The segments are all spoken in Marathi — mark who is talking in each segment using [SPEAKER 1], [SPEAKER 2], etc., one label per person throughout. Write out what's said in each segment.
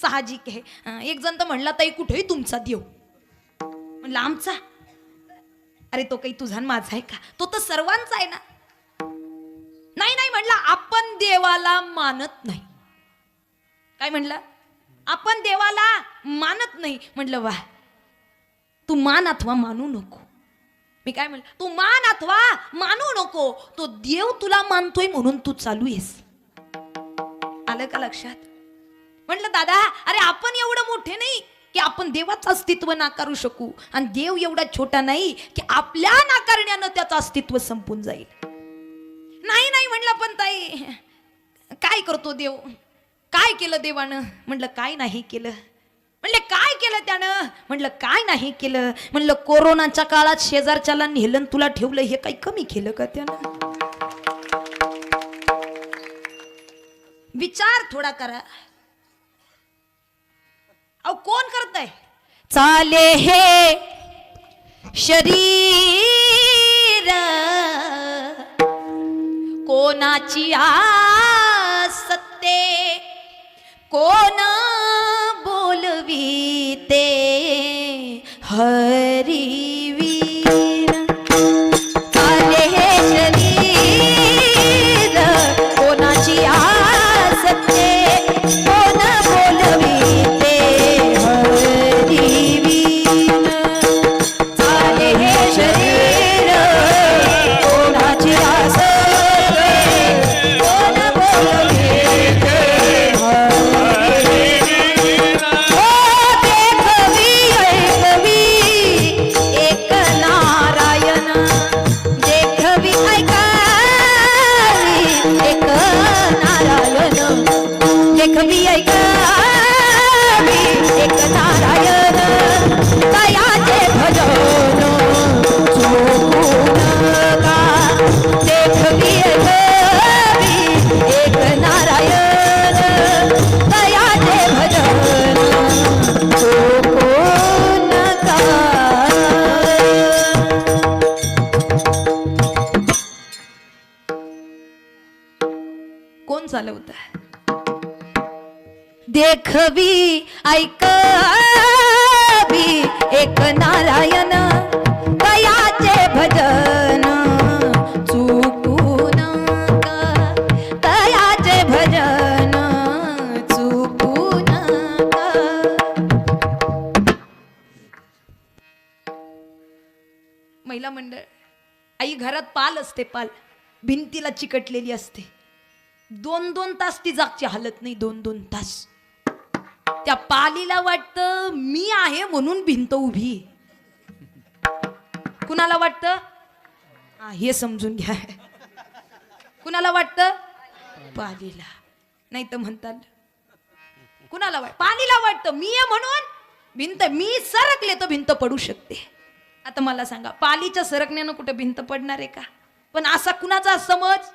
[SPEAKER 1] साहजिक आहे. एक जण तर म्हणला ताई कुठेही तुमचा देव. म्हणलं आमचा? अरे तो काही तुझा माझा आहे का? तो तर सर्वांचा आहे ना. नाही नाही म्हणला आपण देवाला मानत नाही. काय म्हणलं? आपण देवाला मानत नाही. म्हटलं वा तू मान अथवा मानू नको. मी काय म्हणलं तू मान अथवा मानू नको तो देव तुला मानतोय म्हणून तू चालू आहेस. आलं का लक्षात? म्हटलं दादा अरे आपण एवढं मोठे नाही की आपण देवाचं अस्तित्व नाकारू शकू. आणि देव एवढा छोटा नाही की आपल्या नाकारण्यानं त्याचं अस्तित्व संपून जाईल. नाही नाही म्हणलं पण ताई काय करतो देव? काय केलं देवानं? म्हटलं काय नाही केलं. म्हणलं काय केलं त्यानं? म्हटलं काय नाही केलं. म्हणलं कोरोनाच्या काळात शेजारच्याला नेलं तुला ठेवलं हे काही कमी केलं का त्यानं? विचार थोडा करा. कोण कोण आहे? चाले हे शरीर. कोणाची आसते कोण बोलवी ते हरिवी चालवत चालवत देखवी ऐकवी एक नारायण दयाचे भजन चुकून दयाचे भजन चुकून महिला मंडळ आई घरात पाल असते पाल भिंतीला चिकटलेली असते. दोन दोन तास ती जागची हालत नाही दोन दोन तास. त्या पालीला वाटतं मी आहे म्हणून भिंत उभी कुणाला वाटतं? हे समजून घ्या. कुणाला वाटतं? पालीला. नाही तर म्हणताल. कुणाला वाट पालीला वाटतं मी आहे म्हणून भिंत मी सरकले तर भिंत पडू शकते. आता मला सांगा पालीच्या सरकण्यानं कुठे भिंत पडणार आहे का? पण असा कुणाचा समज?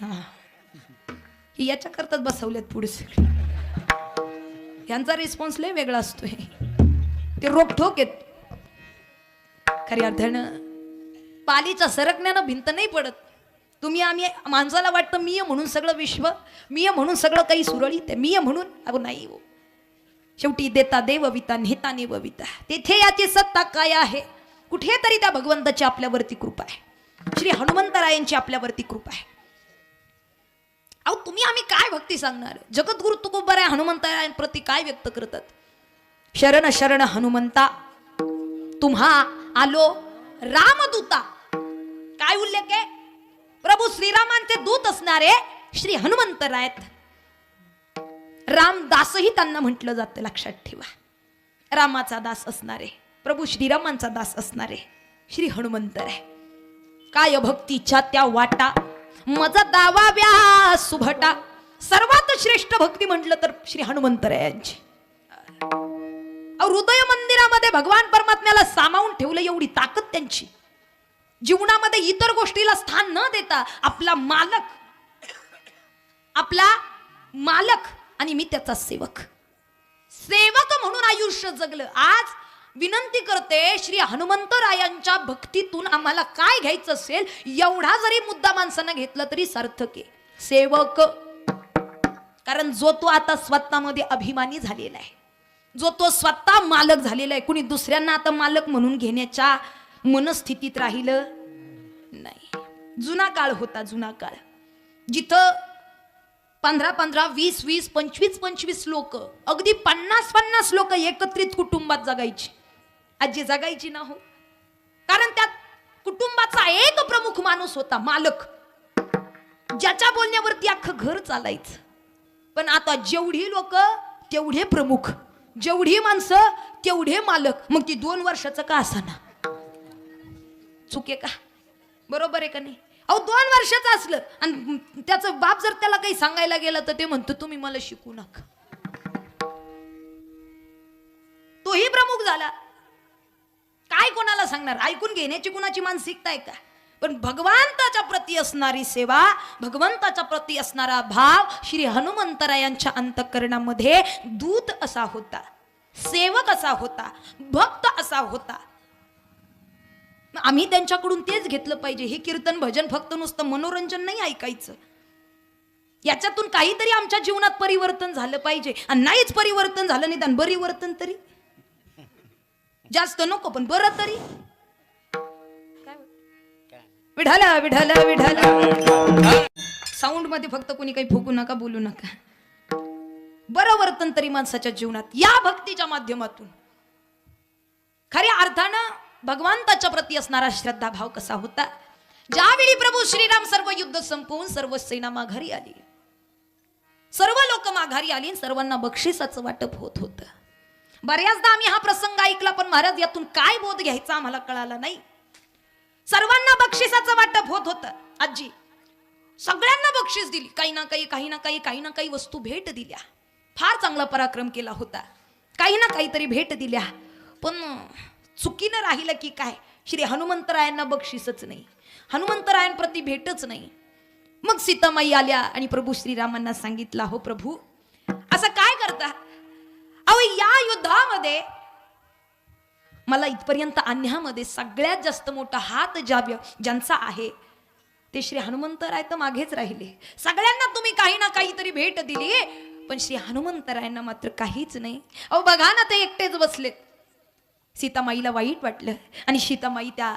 [SPEAKER 1] हा. ही याच्या करतात बसवल्यात पुढे सगळे. यांचा रिस्पॉन्स लय वेगळा असतोय. ते रोखोक आहेत. खऱ्या अर्थानं पालीच्या सरकण्यानं भिंत नाही पडत. तुम्ही आम्ही माणसाला वाटतं मी म्हणून सगळं विश्व मी म्हणून सगळं काही सुरळीत आहे मी म्हणून. अगो नाही हो. शेवटी देता देवविता नेता नेवविता तेथे याची सत्ता काय आहे? कुठेतरी त्या भगवंताची आपल्यावरती कृपा आहे. श्री हनुमंतरायांची आपल्यावरती कृपा आहे. अहो तुम्ही आम्ही काय भक्ती सांगणार? जगद्गुरु तुकोबर आहे हनुमंतरायांप्रती काय व्यक्त करतात? शरण शरण हनुमंता तुम्हा आलो रामदूता. काय उल्लेख आहे? प्रभू श्रीरामांचे दूत असणारे श्री हनुमंतरायत रामदासही त्यांना म्हटलं जातं लक्षात ठेवा. रामाचा दास असणारे प्रभू श्रीरामांचा दास असणारे श्री हनुमंतर आहे काय भक्तीच्या त्या वाटा मज दावाव्या सुभटा. सर्वात श्रेष्ठ भक्ती म्हटलं तर श्री हनुमंतरायांची. हृदय मंदिरामध्ये भगवान परमात्म्याला सामावून ठेवलं एवढी ताकद त्यांची. जीवनामध्ये इतर गोष्टीला स्थान न देता आपला मालक आपला मालक आणि मी त्याचा सेवक. सेवक म्हणून आयुष्य जगलं. आज विनंती करते श्री हनुमंतरायांच्या भक्तीतून आम्हाला काय घ्यायचं असेल एवढा जरी मुद्दा माणसानं घेतला तरी सार्थक आहे. सेवक. कारण जो तो आता स्वतःमध्ये अभिमानी झालेला आहे जो तो स्वतः मालक झालेला आहे कुणी दुसऱ्यांना आता मालक म्हणून घेण्याच्या मनस्थितीत राहिलं नाही. जुना काळ होता जुना काळ. जिथं पंधरा पंधरा वीस वीस पंचवीस पंचवीस लोक अगदी पन्नास पन्नास लोक एकत्रित कुटुंबात जगायची. आजी जगायची ना हो. कारण त्यात कुटुंबाचा एक प्रमुख माणूस होता मालक. ज्याच्या बोलण्यावरती अख्खं घर चालायचं. पण आता जेवढी लोक तेवढे प्रमुख. जेवढी माणसं तेवढे मालक. मग ती दोन वर्षाचं का असाना? चुके का? बरोबर आहे का नाही? अहो दोन वर्षाचं असलं. आणि त्याचं बाप जर त्याला काही सांगायला गेलं तर ते म्हणतो तुम्ही मला शिकू नका. तोही प्रमुख झाला. कोणाला सांगणार? ऐकून घेण्याची कुणाची मानसिकता आहे का? पण भगवंताच्या प्रती असणारी सेवा भगवंताच्या प्रती असणारा भाव श्री हनुमंतरायांच्या अंतकरणामध्ये दूत असा होता सेवक असा होता भक्त असा होता. आम्ही त्यांच्याकडून तेच घेतलं पाहिजे. हे कीर्तन भजन फक्त नुसतं मनोरंजन नाही ऐकायचं. याच्यातून काहीतरी आमच्या जीवनात परिवर्तन झालं पाहिजे. आणि नाहीच परिवर्तन झालं निदान परिवर्तन तरी. जास्त नको पण बरं तरी. विढाल विढाल विढाल. साऊंडमध्ये फक्त कोणी काही फुकू नका बोलू नका. बरं वर्तन तरी माणसाच्या जीवनात या भक्तीच्या माध्यमातून. खऱ्या अर्थानं भगवंताच्या प्रती असणारा श्रद्धा भाव कसा होता? ज्यावेळी प्रभू श्रीराम सर्व युद्ध संपवून सर्व सेना माघारी आली. सर्व लोक माघारी आली आणि सर्वांना बक्षिसाचं वाटप होत होतं. बऱ्याचदा आम्ही हा प्रसंग ऐकला पण महाराज यातून काय बोध घ्यायचा आम्हाला कळाला नाही. सर्वांना बक्षिसाचं वाटप होत होतं. आजी सगळ्यांना बक्षीस दिली. काही ना काही काही ना काही काही ना काही वस्तू भेट दिल्या. फार चांगला पराक्रम केला होता. काही ना काहीतरी भेट दिल्या. पण चुकीनं राहिलं की काय? श्री हनुमंतरायांना बक्षीसच नाही. हनुमंतरायांप्रती भेटच नाही. मग सीतामाई आल्या आणि प्रभू श्रीरामांना सांगितला हो प्रभू असं काय या युद्धामध्ये मला इथपर्यंत आणण्यामध्ये सगळ्यात जास्त मोठा हात ज्या ज्यांचा आहे ते श्री हनुमंतराय तर मागेच राहिले. सगळ्यांना तुम्ही काही ना काहीतरी भेट दिली पण श्री हनुमंतरायांना मात्र काहीच नाही. अहो बघा ना ते एकटेच बसलेत. सीतामाईला वाईट वाटलं आणि सीतामाई त्या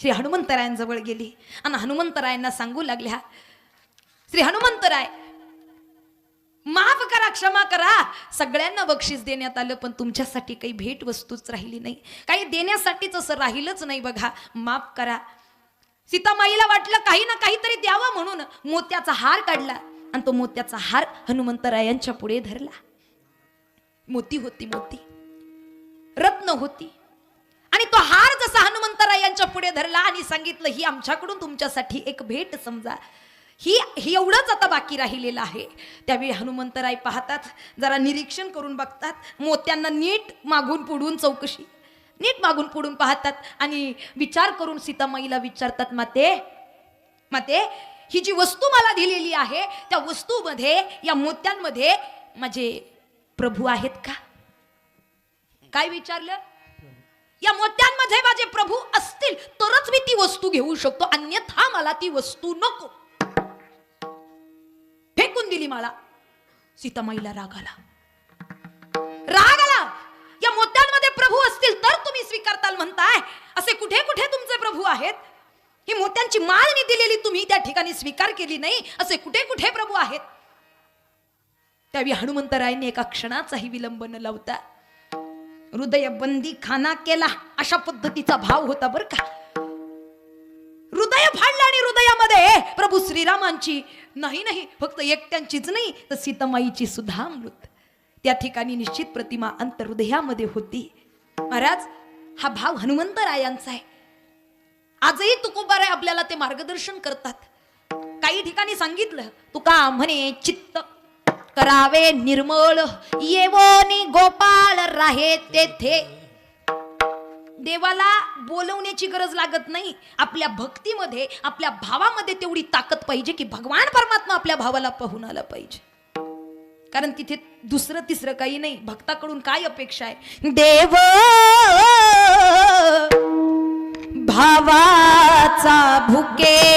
[SPEAKER 1] श्री हनुमंतरायांजवळ गेली. आणि हनुमंतरायांना सांगू लागल्या श्री हनुमंतराय माफ करा क्षमा करा. सगळ्यांना बक्षीस देण्यात आलं पण तुमच्यासाठी काही भेट वस्तूच राहिली नाही. काही देण्यासाठीच असं राहिलंच नाही बघा. माफ करा. सीतामाईला वाटलं काही ना काहीतरी द्यावं म्हणून मोत्याचा हार काढला आणि तो मोत्याचा हार हनुमंतरायांच्या पुढे धरला. मोती होती मोती. रत्न होती. आणि तो हार जसा हनुमंतरायांच्या पुढे धरला आणि सांगितलं ही आमच्याकडून तुमच्यासाठी एक भेट समजा. ही ही एवढंच आता बाकी राहिलेलं आहे. त्यावेळी हनुमंतराय पाहतात जरा निरीक्षण करून बघतात. मोत्यांना नीट मागून पुढून चौकशी. नीट मागून पुढून पाहतात आणि विचार करून सीतामाईला विचारतात माते माते ही जी वस्तू मला दिलेली आहे त्या वस्तूमध्ये या मोत्यांमध्ये माझे प्रभू आहेत का? काय विचारलं? या मोत्यांमध्ये माझे प्रभू असतील तरच मी ती वस्तू घेऊ शकतो. अन्यथा मला ती वस्तू नको. फेकून दिली मला. सीतामाईला राग आला राग आला या मोत्यांमध्ये प्रभू असतील तर तुम्ही स्वीकारताल म्हणताय. असे कुठे कुठे तुमचे प्रभू आहेत? ही मोत्यांची माळणी दिलेली तुम्ही त्या ठिकाणी स्वीकार केली नाही. असे कुठे कुठे प्रभू आहेत? त्यावेळी हनुमंतरायने एका क्षणाचाही विलंब न लावता हृदय बंदी खाना केला. अशा पद्धतीचा भाव होता बर का. प्रभू श्रीरामांची. नाही नाही फक्त एकट्यांचीच नाही तर सीतामाईची सुद्धा मृत त्या ठिकाणी निश्चित प्रतिमा अंतर्हृदयामध्ये होती. महाराज हा भाव हनुमंतरायांचा आहे. आजही तुकोबाराय आपल्याला ते मार्गदर्शन करतात. काही ठिकाणी सांगितलं तुका म्हणे चित्त करावे निर्मळ. येवोनी गोपाळ राहे तेथे. देवाला बोलवण्याची गरज लागत नाही. आपल्या भक्तीमध्ये आपल्या भावामध्ये तेवढी ताकद पाहिजे की भगवान परमात्मा आपल्या भावाला पाहून आला पाहिजे. कारण तिथे दुसरं तिसरं काही नाही. भक्ताकडून काय अपेक्षा आहे? देव भावाचा भुके